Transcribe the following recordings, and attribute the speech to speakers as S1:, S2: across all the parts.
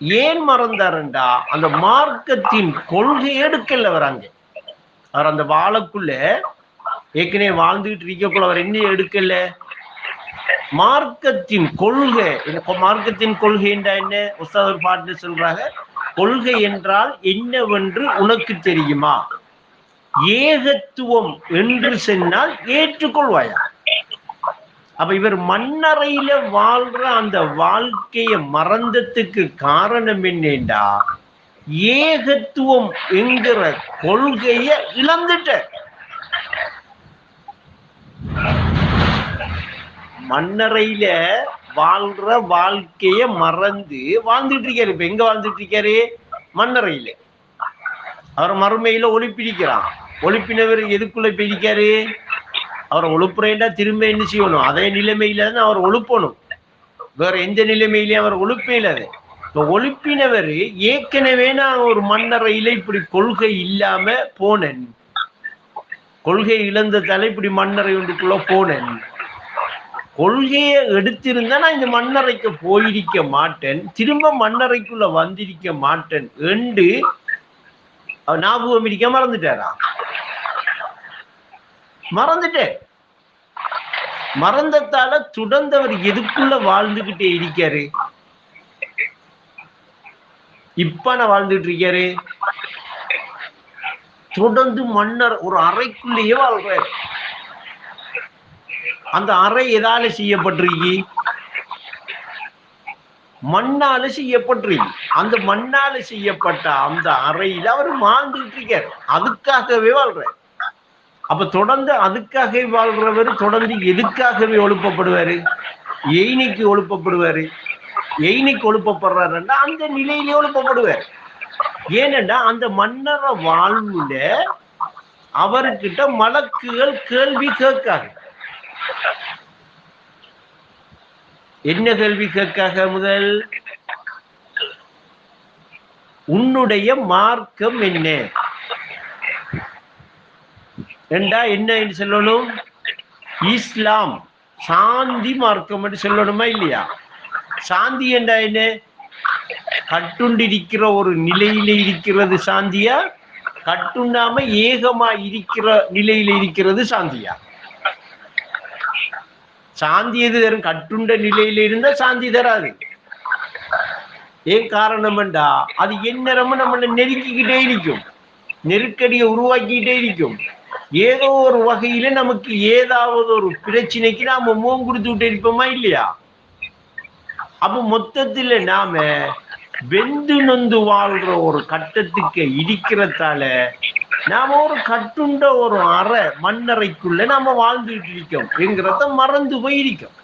S1: ஏன் மறந்தாருண்டா? அந்த மார்க்கத்தின் கொள்கை எடுக்கல வராங்க அவர் அந்த வாழக்குள்ள ஏற்கனவே வாழ்ந்துகிட்டு இருக்கக்குள்ள அவர் என்ன எடுக்கல? மார்க்கத்தின் கொள்கை மார்க்கத்தின் கொள்கை என்றா என்ன? உஸ்தாத் ஒரு பாட்டு சொல்றாங்க கொள்கை என்றால் என்னவென்று உனக்கு தெரியுமா? ஏகத்துவம் என்று சொன்னால் ஏற்றுக்கொள்வாயா? அப்ப இவர் மன்னறையில வாழ்ற அந்த வாழ்க்கைய மறந்ததுக்கு காரணம் என்னண்டா ஏகத்துவம் என்கிற கொள்கைய இழந்துட்ட மன்னறையில வாழ்ற வாழ்க்கைய மறந்து வாழ்ந்துட்டு இருக்காரு. இப்ப எங்க வாழ்ந்துட்டு இருக்காரு? மன்னறையில அவர் மறுமையில ஒளிப்பிடிக்கிறான். ஒளிப்பினவர் எதுக்குள்ள பிடிக்காரு? அவரை ஒழுப்புறேன்டா திரும்ப என்ன செய்யணும்? அதே நிலைமையில தான் அவர் ஒழுப்பணும். வேற எந்த நிலைமையிலையும் அவர் ஒழுப்பையில இப்போ இப்ப ஒழுப்பினவர் ஏற்கனவே நான் ஒரு மன்னரையில இப்படி கொள்கை இல்லாம போனேன். கொள்கை இழந்ததால இப்படி மன்னரை ஒன்றுக்குள்ள போனேன். கொள்கையை எடுத்திருந்தா நான் இந்த மன்னரைக்கு போயிருக்க மாட்டேன். திரும்ப மன்னரைக்குள்ள வந்திருக்க மாட்டேன். என்று ஞாபகம் இருக்க மறந்துட்டாரா? மறந்துட்டேன் மறந்தத்தால துடந்தவர் எதுக்குள்ள வாழ்ந்துகிட்டே இருக்காரு? இப்ப நான் வாழ்ந்துட்டு இருக்காரு தொடர்ந்து மன்னர் ஒரு அறைக்குள்ளேயே வாழ்றாரு. அந்த அறை எதால செய்யப்பட்டிருக்கு? மண்ணால செய்யப்பட்டிருக்கு. அந்த மண்ணால செய்யப்பட்ட அந்த அறையில அவர் வாழ்ந்துகிட்டு இருக்காரு அதுக்காகவே வாழ்றாரு. அப்ப தொடர்ந்து அதுக்காகவே வாழ்றவர் தொடர்ந்து எதுக்காகவே ஒழுப்பப்படுவாரு? எய்னிக்கு ஒழுப்பப்படுவாரு. எய்னிக்கு ஒழுப்பப்படுறாருன்னா அந்த நிலையிலே ஒழுப்பப்படுவார். ஏனென்றா அந்த மன்னர வாழ்வுல அவர்கிட்ட மலக்குகள் கேள்வி கேட்காது. என்ன கேள்வி கேட்காக முதல்? உன்னுடைய மார்க்கம் என்ன? ரெண்டா என்ன என்று சொல்லணும்? இஸ்லாம். சாந்தி மார்க்கம் என்று சொல்லணுமா இல்லையா? சாந்தி என்றா என்ன? கட்டுண்டிருக்கிற ஒரு நிலையில இருக்கிறது சாந்தியா? கட்டுண்டாம ஏகமா இருக்கிற நிலையில இருக்கிறது சாந்தியா? சாந்தி எது தரும்? கட்டுண்ட நிலையில இருந்தா சாந்தி தராது. ஏன் காரணம்டா அது எந்நேரமும் நம்மளை நெருக்கிக்கிட்டே இருக்கும். நெருக்கடியை உருவாக்கிட்டே இருக்கும். ஏதோ ஒரு வகையில நமக்கு ஏதாவது ஒரு பிரச்சனைக்கு நாம முகம் கொடுத்து விட்டு இருப்போமா இல்லையா? அப்ப மொத்தத்துல நாம வெந்து நொந்து வாழ்ற ஒரு கட்டத்துக்கு இருக்கிறதால நாம ஒரு கட்டுண்ட ஒரு அறை மண்ணறைக்குள்ள நாம வாழ்ந்துட்டு இருக்கோம் என்கிறத மறந்து போய் இருக்கோம்.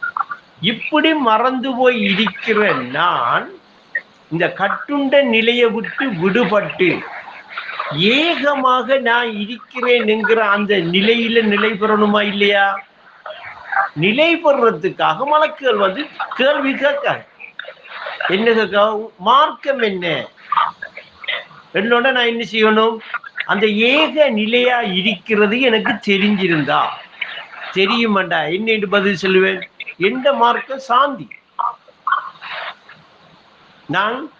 S1: இப்படி மறந்து போய் இருக்கிற நான் இந்த கட்டுண்ட நிலையை விட்டு விடுபட்டு ஏகமாக நான் இருக்கிறேன் என்கிற அந்த நிலையில நிலை பெறணுமா இல்லையா? நிலை பெறறதுக்காக மலக்குகள் வந்து கேள்வி கேட்க என்ன கேட்க? மார்க்கம் என்ன? என்னோட நான் என்ன செய்யணும்? அந்த ஏக நிலையா இருக்கிறது எனக்கு தெரிஞ்சிருந்தா. தெரியுமாண்டா? என்ன பதில் சொல்லுவேன்? எந்த மார்க்கம் சாந்தி. நான்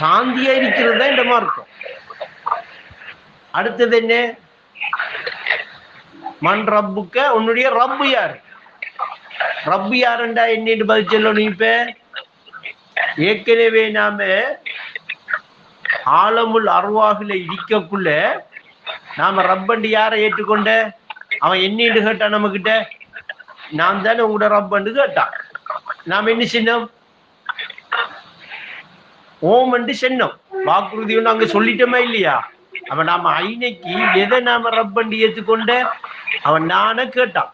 S1: சாந்தியா இருக்கிறது தான் இந்த மார்க்கம். அடுத்தது என்ன? மண் ரப்புக்க உன்னுடைய ரப்பு யார்? ரப்பு யாருண்டா? என்னன்னு பதில் சொல்லணும் இப்ப? ஏற்கனவே நாம ஆலமுல் அருவாகுல இடிக்கக்குள்ள நாம ரப்பண்டு யாரை ஏற்றுக்கொண்ட? அவன் என்னன்னு கேட்டான் நம்ம கிட்ட நான் தானே உங்களோட ரப்பண்டு கேட்டான். நாம என்ன செய்யணும் என்று சென்னம். வாக்குறுதி ஒன்று அங்க சொல்லிட்டோமா இல்லையா? அவன் நாம ஐனைக்கு எதை நாம ரப்பண்டி ஏத்துக்கொண்ட? அவன் நானே கேட்டான்.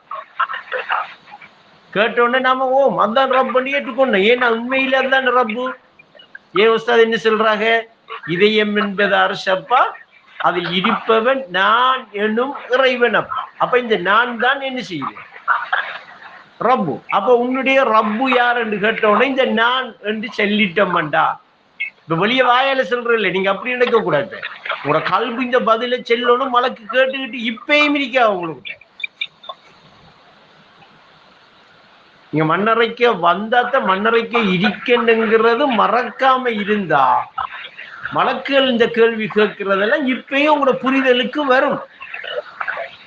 S1: கேட்ட உடனே நாம ஓ அதான் ரப் பண்ணி ஏற்றுக்கொண்டோம் ஏன்னா உண்மையில அதுதான் ரப்பு. ஏன் உஸ்தாத் என்ன சொல்றாங்க? இதயம் என்பது அரசப்பா அது இருப்பவன் நான் எனும் இறைவன் அப்பா. அப்ப இந்த நான் தான் என்ன செய்வேன் ரப்பு. அப்ப உன்னுடைய ரப்பு யார் என்று கேட்டோன்னே இந்த நான் என்று சொல்லிட்டோம்டா இப்ப வெளியே வாயால சொல்றல நீங்க அப்படி நினைக்க கூடாது உங்களோட கல்விஞ்ச பதில செல்லணும் மலக்கு கேட்டுக்கிட்டு இப்பயும் இருக்கா உங்களுக்கு நீங்க மண்ணறைக்க வந்தாத்த மண்ணறைக்க இருக்கணுங்கிறது மறக்காம இருந்தா மலக்குகள் இந்த கேள்வி கேட்கிறதெல்லாம் இப்பயும் உங்களோட புரிதலுக்கு வரும்.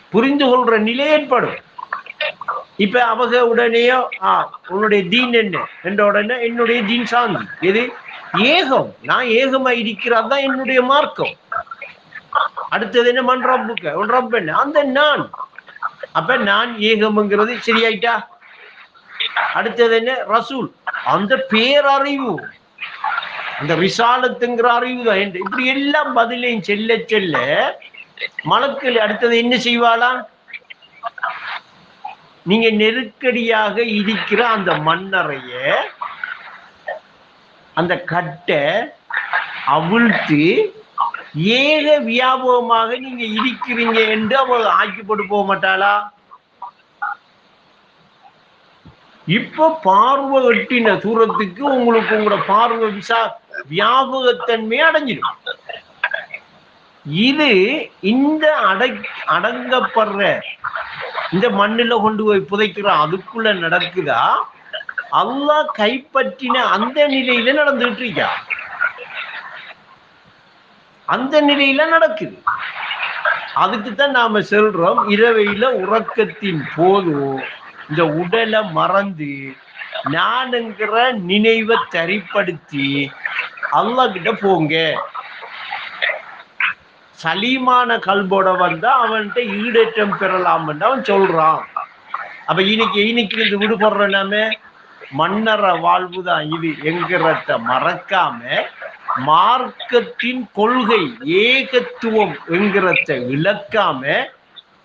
S1: புரிந்து கொள்ற நிலை ஏற்படும். இப்ப அவங்க உடனேயோ ஆ உன்னுடைய தீன் என்ன? என்ற உடனே என்னுடைய தீன் சாந்தி. எது? ஏகம். நான் ஏகமா இருக்கிறது தான் என்னுடைய மார்க்கம். அடுத்தது என்ன மண் ரப்புக்க உன் ரப் என்ன? அந்த நான். அப்ப நான் ஏகம்ங்கிறது சரியாயிட்டா? அடுத்தது என்ன? ரசூல். அந்த பேரறிவு. அந்த ரிசாலத்துங்கிற அறிவு தான். என்று இப்படி எல்லாம் பதிலையும் செல்ல செல்ல மலக்கள் அடுத்தது என்ன செய்வாளா? நீங்க நெருக்கடியாக இருக்கிற அந்த மண்ணறைய அந்த கட்டை அவிழ்த்து ஏக வியாபகமாக நீங்க இருக்கிறீங்க என்று அவள் ஆக்கிப்பட்டு போக மாட்டாளா? இப்ப பார்வை எட்டின தூரத்துக்கு உங்களுக்கு உங்களோட பார்வை விசா வியாபகத்தன்மை அடைஞ்சிடும். இது இந்த அடை அடங்கப்படுற இந்த மண்ணுல கொண்டு போய் புதைக்கிற அதுக்குள்ள நடக்குதா? அல்லாஹ் கைப்பற்றின அந்த நிலையில நடந்துட்டு இருக்கா? அந்த நிலையில நடக்குது. அதுக்கு தான் நாம சொல்றோம் இரவையில உறக்கத்தின் போதும் இந்த உடலை மறந்து நானுங்கிற நினைவை தரிப்படுத்தி அல்லா கிட்ட போங்க. சலீமான கல்போட வந்தா அவன்கிட்ட ஈடேற்றம் பெறலாம்னு அவன் சொல்றான். அப்ப இன்னைக்கு இன்னைக்கு இருந்து விடுபடுற நாம? மன்னர வாழ்வுதான் இது என்கிறத மறக்காம மார்க்கத்தின் கொள்கை ஏகத்துவம் என்கிறத விளக்காம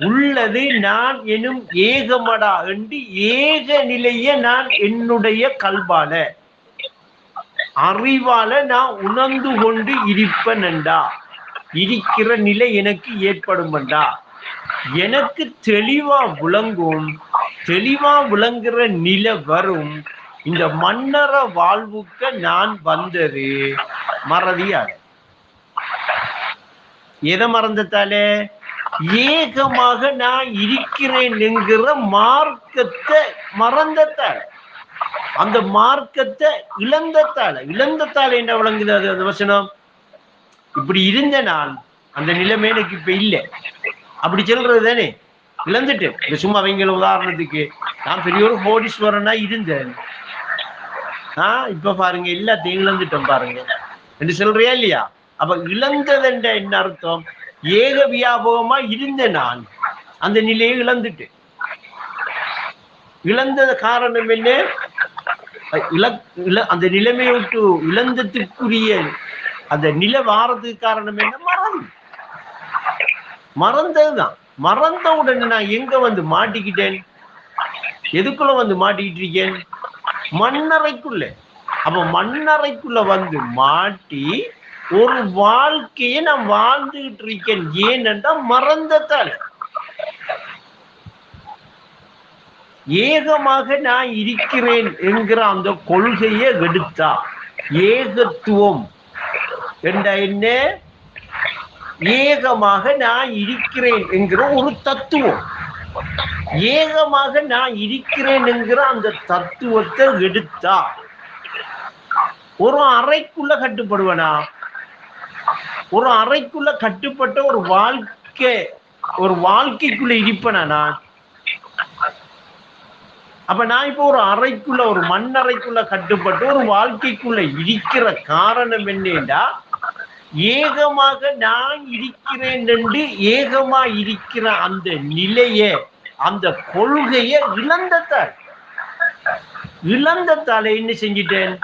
S1: உள்ளது நான் எனும் ஏகமடா என்று ஏக நிலைய நான் என்னுடைய கல்பால அறிவால நான் உணர்ந்து கொண்டு இருப்பனண்டா இருக்கிற நிலை எனக்கு ஏற்படும் என்றா. எனக்கு தெளிவா விளங்கும் தெளிவா விளங்குற நிலை வரும் இந்த மன்னர வாழ்வுக்கு நான் வந்தது. மறதியாது. எதை மறந்துட்டாலே? ஏகமாக நான் இருக்கிறேன் என்கிற மார்க்கத்தை மறந்தத்தால அந்த மார்க்கத்தை இழந்தத்தால இழந்தத்தால என்ன விளங்குது அது அந்த வசனம்? இப்படி இருந்த நான் அந்த நிலைமை எனக்கு இப்ப இல்லை. அப்படி சொல்றது தானே? இழந்துட்டு சும்மா அவங்கள உதாரணத்துக்கு. நான் பெரிய ஒரு கோடீஸ்வரனா இருந்தேன். ஆஹ் இப்ப பாருங்க எல்லாத்தையும் இழந்துட்டோம் பாருங்க. என்று சொல்றியா இல்லையா? அப்ப இழந்ததுன்ற என்ன அர்த்தம்? ஏக வியாபகமா இருந்த நான் அந்த நிலையை இழந்துட்டு. இழந்தது காரணம் என்ன? இழ அந்த நிலைமையை விட்டு இழந்ததுக்குரிய அந்த நிலை வாரதுக்கு காரணம் என்ன? மறந்து. மறந்ததுதான். மறந்த உடனே நான் எங்க வந்து மாட்டிக்கிட்டேன்? எதுக்குள்ள வந்து மாட்டிக்கிட்டு இருக்கேன்? மண்ணறைக்குள்ள அப்ப மண்ணறைக்குள்ள வந்து மாட்டி ஒரு வாழ்க்கையை நான் வாழ்ந்துகிட்டு இருக்கேன். ஏனென்றா மறந்ததால். ஏகமாக நான் இருக்கிறேன் என்கிற அந்த கொள்கையை எடுத்தா. ஏகத்துவம். என்ற என்ன? ஏகமாக நான் இருக்கிறேன் என்கிற ஒரு தத்துவம். ஏகமாக நான் இருக்கிறேன் என்கிற அந்த தத்துவத்தை எடுத்தா ஒரு அறைக்குள்ள கட்டுப்படுவனா? ஒரு அறைக்குள்ள கட்டுப்பட்ட ஒரு வாழ்க்கை ஒரு வாழ்க்கைக்குள்ள இருப்பனா நான்? அப்ப நான் இப்போ ஒரு அறைக்குள்ள ஒரு மண்ணறைக்குள்ள கட்டுப்பட்டு ஒரு வாழ்க்கைக்குள்ள இருக்கிற காரணம் என்னடா ஏகமாக நான் இருக்கிறேன் என்று ஏகமா இருக்கிற அந்த நிலைய அந்த கொள்கைய இழந்தத்தால் இழந்தத்தால என்ன செஞ்சிட்டேன்?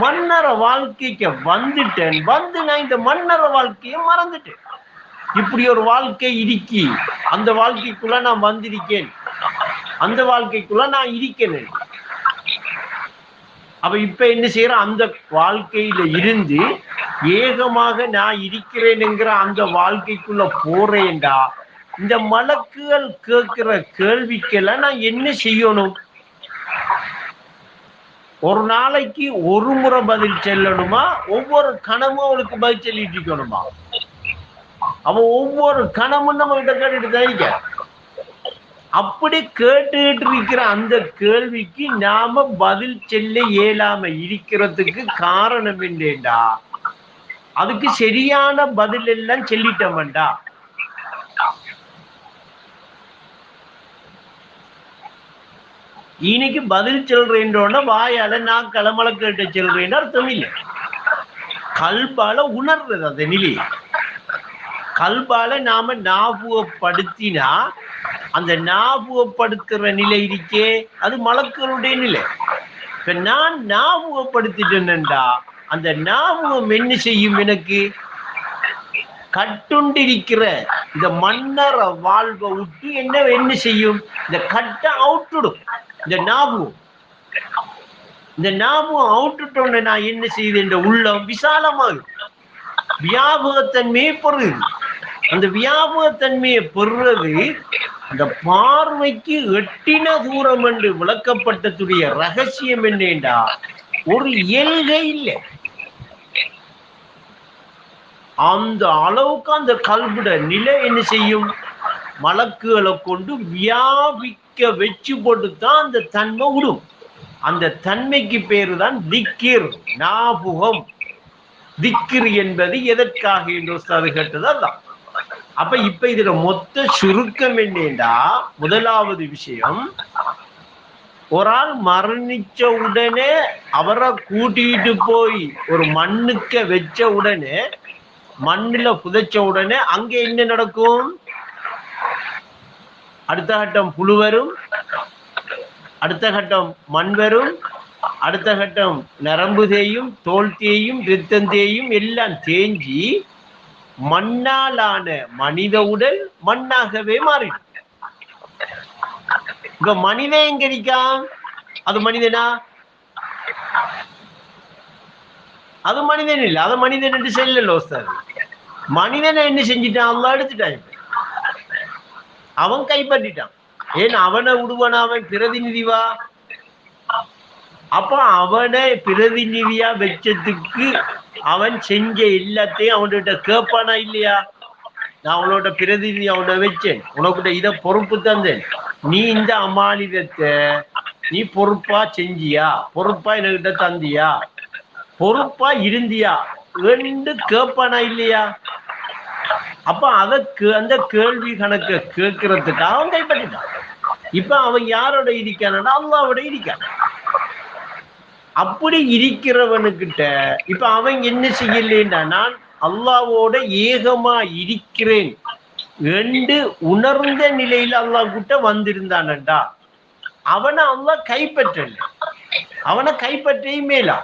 S1: மன்னர வாழ்க்கைக்கு வந்துட்டேன். வந்து நான் இந்த மன்னர வாழ்க்கையை மறந்துட்டேன். இப்படி ஒரு வாழ்க்கை இருக்கி அந்த வாழ்க்கைக்குள்ள நான் வந்திருக்கேன். அந்த வாழ்க்கைக்குள்ள நான் இருக்கிறேன் அப்ப இப்ப என்ன செய்யற? அந்த வாழ்க்கையில இருந்து ஏகமாக நான் இருக்கிறேனுங்கிற அந்த வாழ்க்கைக்குள்ள போறேன்டா. இந்த மலக்குகள் கேட்கிற கேள்விக்கெல்லாம் நான் என்ன செய்யணும்? ஒரு நாளைக்கு ஒரு முறை பதில் செல்லணுமா? ஒவ்வொரு கணமும் அவளுக்கு பதில் சொல்லிட்டு இருக்கணுமா? அவன் ஒவ்வொரு கணமும் நம்ம கிட்ட கேட்டுட்டு தான் அப்படி கேட்டுட்டு இருக்கிற அந்த கேள்விக்கு நாம பதில் செல்ல இயலாம இருக்கிறதுக்கு காரணம் என்னடா அதுக்கு சரியான பதில் எல்லாம் சொல்லிட்டோம்டா இன்னைக்கு பதில் சொல்றேன்றோன்னா வாயால நான் கிளம்பல கேட்டு சொல்றேன்னு அர்த்தம் இல்லை. கல்பால உணர்றது அந்த நிலையை கல்பால நாம ஞாபகப்படுத்தினா அந்த ஞாபகப்படுத்துற நிலை இருக்கே அது மலக்களுடைய நிலை. இப்ப நான் ஞாபகப்படுத்திட்டேன்டா அந்த ஞாபகம் என்ன செய்யும் எனக்கு? கட்டுண்டிருக்கிற இந்த மன்னர வாழ்வை விட்டு என்ன என்ன செய்யும்? இந்த கட்டை அவுட்டுடும். இந்த ஞாபகம் இந்த ஞாபகம் அவுட்டுட்டோன்னு நான் என்ன செய்யுது இந்த உள்ளம் விசாலமாகும். வியாபகத்தன்மையை பெறுது. அந்த வியாபகத்தன்மையை பெறுறது அந்த பார்வைக்கு எட்டின தூரம் என்று விளக்கப்பட்டதுடைய ரகசியம் என்னண்டா ஒரு இயல்கை இல்லை. அந்த அளவுக்கு அந்த கல்விட நிலை என்ன செய்யும்? மலக்குகளை கொண்டு வியாபிக்க வச்சு போட்டு தான் அந்த தன்மை விடும் அந்த தன்மைக்கு பேரு தான் திக்கிர் ஞாபகம் திக்கிர் என்பது எதற்காக என்று அது கேட்டது அதான் அப்ப இப்ப இதுல மொத்த சுருக்கம் என்னண்டா முதலாவது விஷயம் ஒரு ஆள் மரணிச்ச உடனே அவரை கூட்டிட்டு போய் ஒரு மண்ணுக்க வச்ச உடனே மண்ணுல புதைச்ச உடனே அங்க என்ன நடக்கும்? அடுத்த கட்டம் புழு வரும் அடுத்த கட்டம் மண் வரும் அடுத்த கட்டம் நரம்பு தேயும் தோல் தேயும் ரத்தம் தேயும் எல்லாம் தேஞ்சி மண்ணாலான மனித உடல் மண்ணாகவே மாறிடும். இப்ப மனிதன் எங்க இருக்கான்? அது மனிதனா? அது மனிதன் இல்லை அது மனிதன் என்று செல்லல சார் மனிதனை என்ன செஞ்சிட்டான் அல்லா எடுத்துட்டான் அவன் கைப்பற்றிட்டான் ஏன் அவனை விடுவன அவன் பிரதிநிதிவா அப்ப அவனை பிரதிநிதியா வச்சதுக்கு அவன் செஞ்ச எல்லாத்தையும் அவன்கிட்ட கேட்பானா இல்லையா நான் அவனோட பிரதிநிதி அவனை வச்சேன் உனக்கிட்ட இதை பொறுப்பு தந்தேன் நீ இந்த அமானிதத்தை நீ பொறுப்பா செஞ்சியா பொறுப்பா என்கிட்ட தந்தியா பொறுப்பா இருந்தியா? என்று கேட்பானா இல்லையா? அப்ப அதற்கு அந்த கேள்வி கணக்க கேட்கறதுக்கு அவன் கைப்பற்றிட்டான். இப்ப அவன் யாரோட இருக்கானா அல்லாவோட இருக்கான். அப்படி இருக்கிறவனுக்கிட்ட இப்ப அவன் என்ன செய்யலைன்னா நான் அல்லாவோட ஏகமா இருக்கிறேன் என்று உணர்ந்த நிலையில அல்லாஹ் கிட்ட வந்திருந்தானண்டா. அவனை அல்லாஹ் கைப்பற்றல. அவனை கைப்பற்றியுமேலா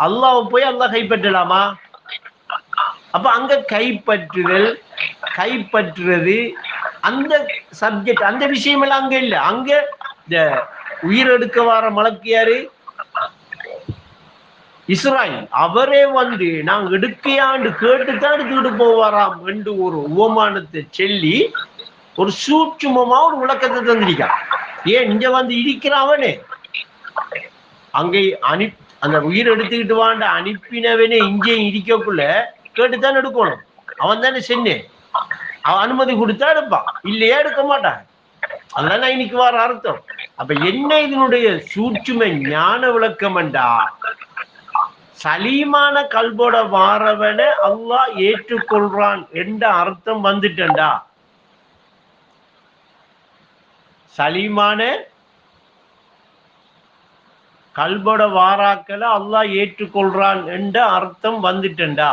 S1: மேலா போய் அல்லாஹ் கைப்பற்றலாமா? அப்ப அங்க கைப்பற்றுதல் கைப்பற்றுறது அந்த சப்ஜெக்ட் அந்த விஷயம் எல்லாம் அங்க இல்ல. அங்க இந்த உயிரெடுக்க வர மலக்கு யாரு? இஸ்ராயில். அவரே வந்து நாங்க எடுக்கையாண்டு கேட்டுத்தான் எடுத்துக்கிட்டு போவாராம் என்று ஒரு உபமானத்தை சொல்லி ஒரு சூட்சுமமா ஒரு விளக்கத்தை தந்திருக்கான். ஏன் இங்க வந்து இருக்கிறான் அவனே. அங்கே அனுப்பி அந்த உயிர் எடுத்துக்கிட்டு வாண்ட அனுப்பினவனே இங்கே இருக்கக்குள்ள கேட்டுத்தான் எடுக்கணும். அவன் தானே சென்னேன் அவன் அனுமதி கொடுத்தா எடுப்பான். இல்லையா எடுக்க மாட்டான். அதுதான் இன்னைக்கு வர அர்த்தம். அப்ப என்ன இதனுடைய சூட்சுமை ஞான விளக்கம்டா சலீமான கல்போட வாரவனை அல்லாஹ் ஏற்றுக்கொள்றான் என்ற அர்த்தம் வந்துட்டண்டா சலீமான கல்போட வாராக்களை அல்லாஹ் ஏற்றுக்கொள்றான் என்ற அர்த்தம் வந்துட்டண்டா